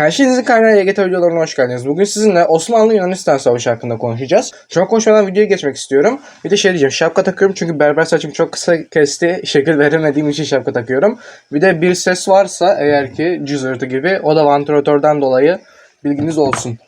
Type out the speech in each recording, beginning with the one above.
Her şeyinizin kaynağı YGT videolarına hoş geldiniz. Bugün sizinle Osmanlı Yunanistan Savaşı hakkında konuşacağız. Çok konuşmadan videoya geçmek istiyorum. Bir de şey diyeceğim şapka takıyorum çünkü berber saçım çok kısa kesti. Şekil veremediğim için şapka takıyorum. Bir de bir ses varsa eğer ki cızırtı gibi o da vantilatörden dolayı bilginiz olsun.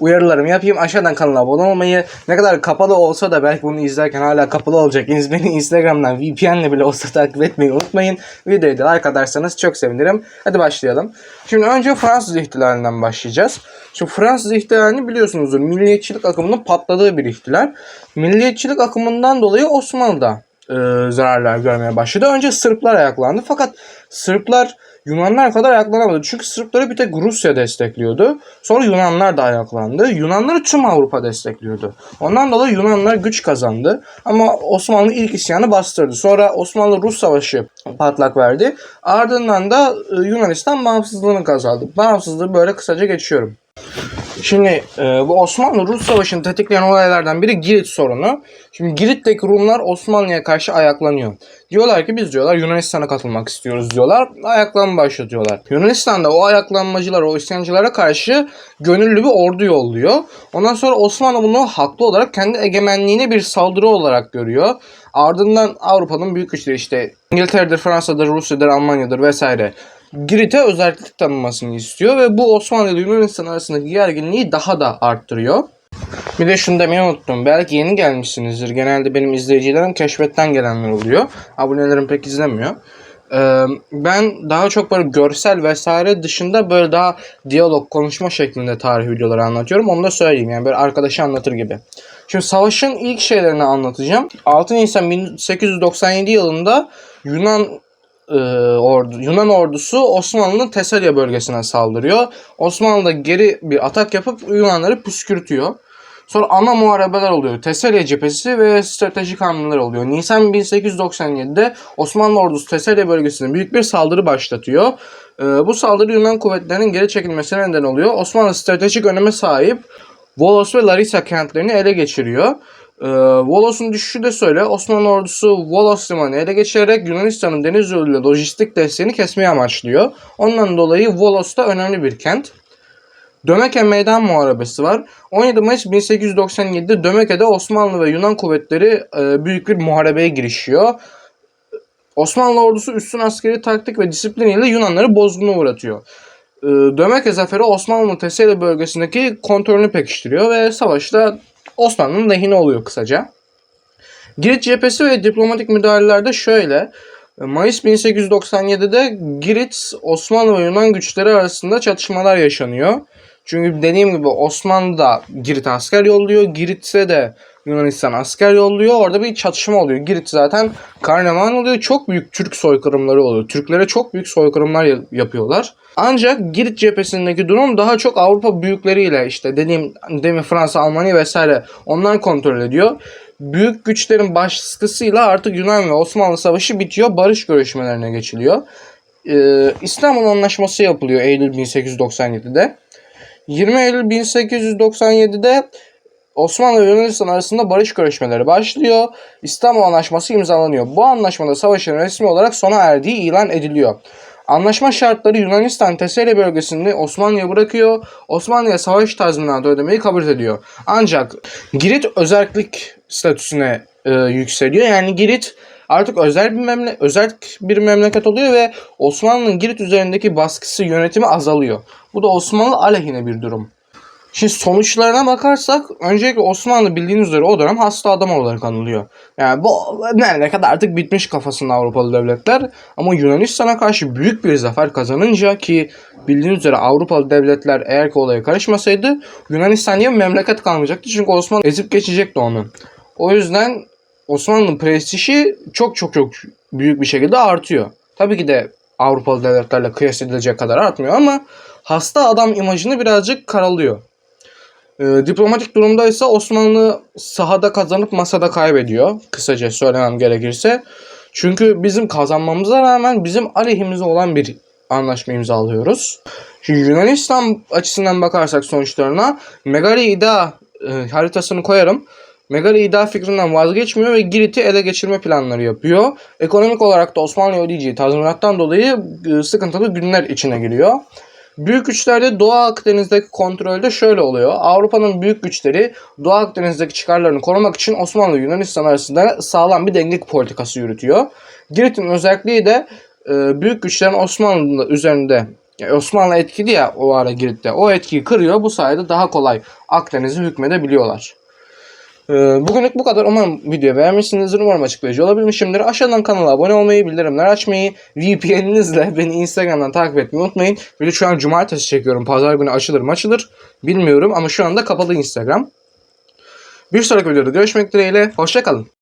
Uyarılarımı yapayım. Aşağıdan kanala abone olmayı, ne kadar kapalı olsa da belki bunu izlerken hala kapalı olacak. Beni Instagram'dan VPN'le bile olsa takip etmeyi unutmayın. Videoyu da like atarsanız çok sevinirim. Hadi başlayalım. Şimdi önce Fransız ihtilalinden başlayacağız. Şimdi Fransız ihtilalini biliyorsunuzdur. Milliyetçilik akımının patladığı bir ihtilal. Milliyetçilik akımından dolayı Osmanlı'da e, zararlar görmeye başladı. Önce Sırplar ayaklandı. Fakat Sırplar Yunanlar kadar ayaklanamadı. Çünkü Sırpları bir tek Rusya destekliyordu. Sonra Yunanlar da ayaklandı. Yunanları tüm Avrupa destekliyordu. Ondan dolayı Yunanlar güç kazandı. Ama Osmanlı ilk isyanı bastırdı. Sonra Osmanlı-Rus savaşı patlak verdi. Ardından da e, Yunanistan bağımsızlığını kazandı. Bağımsızlığı böyle kısaca geçiyorum. Şimdi e, bu Osmanlı-Rus Savaşı'nı tetikleyen olaylardan biri Girit sorunu. Şimdi Girit'teki Rumlar Osmanlı'ya karşı ayaklanıyor. Diyorlar ki biz diyorlar Yunanistan'a katılmak istiyoruz diyorlar. Ayaklanma başlatıyorlar. Yunanistan'da o ayaklanmacılar, o isyancılara karşı gönüllü bir ordu yolluyor. Ondan sonra Osmanlı bunu haklı olarak kendi egemenliğine bir saldırı olarak görüyor. Ardından Avrupa'nın büyük güçleri işte İngiltere'dir, Fransa'dır, Rusya'dır, Almanya'dır vesaire Girit'e özellik tanınmasını istiyor ve bu Osmanlı ile Yunanistan arasındaki gerginliği daha da arttırıyor. Bir de şunu demeyi unuttum. Belki yeni gelmişsinizdir. Genelde benim izleyicilerim keşfetten gelenler oluyor. Abonelerim pek izlemiyor. Ee, ben daha çok böyle görsel vesaire dışında böyle daha diyalog, konuşma şeklinde tarih videoları anlatıyorum. Onu da söyleyeyim yani böyle arkadaşı anlatır gibi. Şimdi savaşın ilk şeylerini anlatacağım. 6 Nisan 1897 yılında Yunan e, ordu, Yunan ordusu Osmanlı'nın Tesalya bölgesine saldırıyor. Osmanlı da geri bir atak yapıp Yunanları püskürtüyor. Sonra ana muharebeler oluyor. Tesalya cephesi ve stratejik hamleler oluyor. Nisan 1897'de Osmanlı ordusu Tesalya bölgesine büyük bir saldırı başlatıyor. Ee, bu saldırı Yunan kuvvetlerinin geri çekilmesine neden oluyor. Osmanlı stratejik öneme sahip Volos ve Larisa kentlerini ele geçiriyor. Ee, Volos'un düşüşü de söyle. Osmanlı ordusu Volos limanı ele geçirerek Yunanistan'ın deniz yoluyla lojistik desteğini kesmeyi amaçlıyor. Ondan dolayı Volos da önemli bir kent. Dömeke Meydan Muharebesi var. 17 Mayıs 1897'de Dömeke'de Osmanlı ve Yunan kuvvetleri e, büyük bir muharebeye girişiyor. Osmanlı ordusu üstün askeri taktik ve disipliniyle Yunanları bozguna uğratıyor. E, Dömeke zaferi Osmanlı'nın Teselli bölgesindeki kontrolünü pekiştiriyor ve savaşta Osmanlı'nın lehine oluyor kısaca. Girit cephesi ve diplomatik müdahalelerde şöyle. Mayıs 1897'de Girit, Osmanlı ve Yunan güçleri arasında çatışmalar yaşanıyor. Çünkü dediğim gibi Osmanlı da Girit'e asker yolluyor. Girit'e de Yunanistan asker yolluyor. Orada bir çatışma oluyor. Girit zaten karnevan oluyor. Çok büyük Türk soykırımları oluyor. Türklere çok büyük soykırımlar yapıyorlar. Ancak Girit cephesindeki durum daha çok Avrupa büyükleriyle işte dediğim demin Fransa, Almanya vesaire onlar kontrol ediyor. Büyük güçlerin baskısıyla artık Yunan ve Osmanlı savaşı bitiyor. Barış görüşmelerine geçiliyor. Ee, İstanbul Anlaşması yapılıyor Eylül 1897'de. 20 Eylül 1897'de Osmanlı ve Yunanistan arasında barış görüşmeleri başlıyor. İstanbul Anlaşması imzalanıyor. Bu anlaşmada savaşın resmi olarak sona erdiği ilan ediliyor. Anlaşma şartları Yunanistan Teselli bölgesini Osmanlı'ya bırakıyor. Osmanlı'ya savaş tazminatı ödemeyi kabul ediyor. Ancak Girit özellik statüsüne e, yükseliyor. Yani Girit artık özel bir memle özel bir memleket oluyor ve Osmanlı'nın Girit üzerindeki baskısı yönetimi azalıyor. Bu da Osmanlı aleyhine bir durum. Şimdi sonuçlarına bakarsak öncelikle Osmanlı bildiğiniz üzere o dönem hasta adam olarak anılıyor. Yani bu nerede kadar artık bitmiş kafasında Avrupalı devletler ama Yunanistan'a karşı büyük bir zafer kazanınca ki bildiğiniz üzere Avrupalı devletler eğer ki olaya karışmasaydı Yunanistan diye memleket kalmayacaktı. Çünkü Osmanlı ezip geçecekti onu. O yüzden Osmanlı'nın prestiji çok çok çok büyük bir şekilde artıyor. Tabii ki de Avrupalı devletlerle kıyas edilecek kadar artmıyor ama hasta adam imajını birazcık karalıyor. E, diplomatik durumda ise Osmanlı sahada kazanıp masada kaybediyor. Kısaca söylemem gerekirse. Çünkü bizim kazanmamıza rağmen bizim aleyhimize olan bir anlaşma imzalıyoruz. Şimdi Yunanistan açısından bakarsak sonuçlarına Megari İda e, haritasını koyarım. Megari İda fikrinden vazgeçmiyor ve Girit'i ele geçirme planları yapıyor. Ekonomik olarak da Osmanlı'ya ödeyeceği tazminattan dolayı e, sıkıntılı günler içine giriyor. Büyük güçlerde Doğu Akdeniz'deki kontrolde şöyle oluyor. Avrupa'nın büyük güçleri Doğu Akdeniz'deki çıkarlarını korumak için Osmanlı Yunanistan arasında sağlam bir denge politikası yürütüyor. Girit'in özelliği de e, büyük güçlerin Osmanlı üzerinde yani Osmanlı etkili ya o ara Girit'te. O etkiyi kırıyor. Bu sayede daha kolay Akdeniz'e hükmedebiliyorlar. Ee, Bugünlük bu kadar. Umarım videoyu beğenmişsinizdir. Umarım açıklayıcı olabilmişimdir. Aşağıdan kanala abone olmayı, bildirimler açmayı, VPN'inizle beni Instagram'dan takip etmeyi unutmayın. De şu an cumartesi çekiyorum. Pazar günü açılır mı açılır bilmiyorum ama şu anda kapalı Instagram. Bir sonraki videoda görüşmek dileğiyle. Hoşçakalın.